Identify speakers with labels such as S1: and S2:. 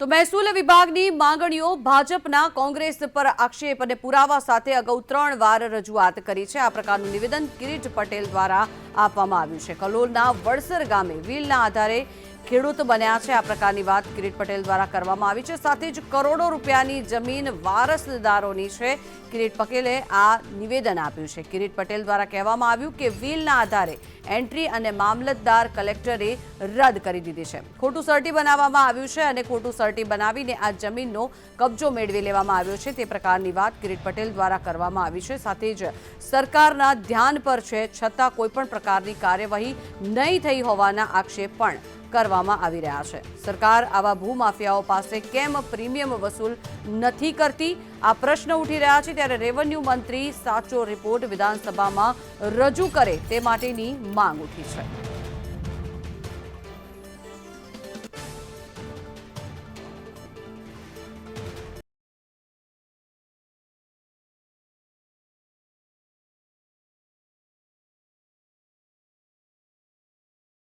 S1: તો મહેસૂલ વિભાગની માંગણીઓ ભાજપના કોંગ્રેસ પર આક્ષેપ અને પુરાવા સાથે અગાઉ ત્રણ વાર રજૂઆત કરી છે. આ પ્રકારનું નિવેદન કિરીટ પટેલ દ્વારા આપવામાં આવ્યું છે. કલોલના વડસર ગામે વ્હીલના આધારે ખેડૂત બન્યા છે. આ પ્રકારની વાત કિરીટ પટેલ દ્વારા કરવામાં આવી છે. સાથે જ કરોડો રૂપિયાની જમીન વારસદારોની છે. કિરીટ પટેલે આ નિવેદન આપ્યું છે. કિરીટ પટેલ દ્વારા કહેવામાં આવ્યું કે વિલના આધારે એન્ટ્રી અને મામલતદાર કલેક્ટરે રદ કરી દીધી છે. ખોટું સર્ટી બનાવવામાં આવ્યું છે અને ખોટું સર્ટી બનાવીને આ જમીનનો કબજો મેળવી લેવામાં આવ્યો છે. તે પ્રકારની વાત કિરીટ પટેલ દ્વારા કરવામાં આવી છે. સાથે જ સરકારના ધ્યાન પર છે. છતાં કોઈપણ પ્રકારની કાર્યવાહી નહીં થઈ હોવાના આક્ષેપ પણ કરવામાં આવી રહ્યા છે. સરકાર આવા ભૂમાફિયાઓ પાસે કેમ પ્રીમિયમ વસૂલ નથી કરતી? આ પ્રશ્ન ઉઠી રહ્યા છે ત્યારે રેવન્યુ મંત્રી સાચો રિપોર્ટ વિધાનસભામાં રજૂ કરે તે માટેની માંગ ઉઠી છે.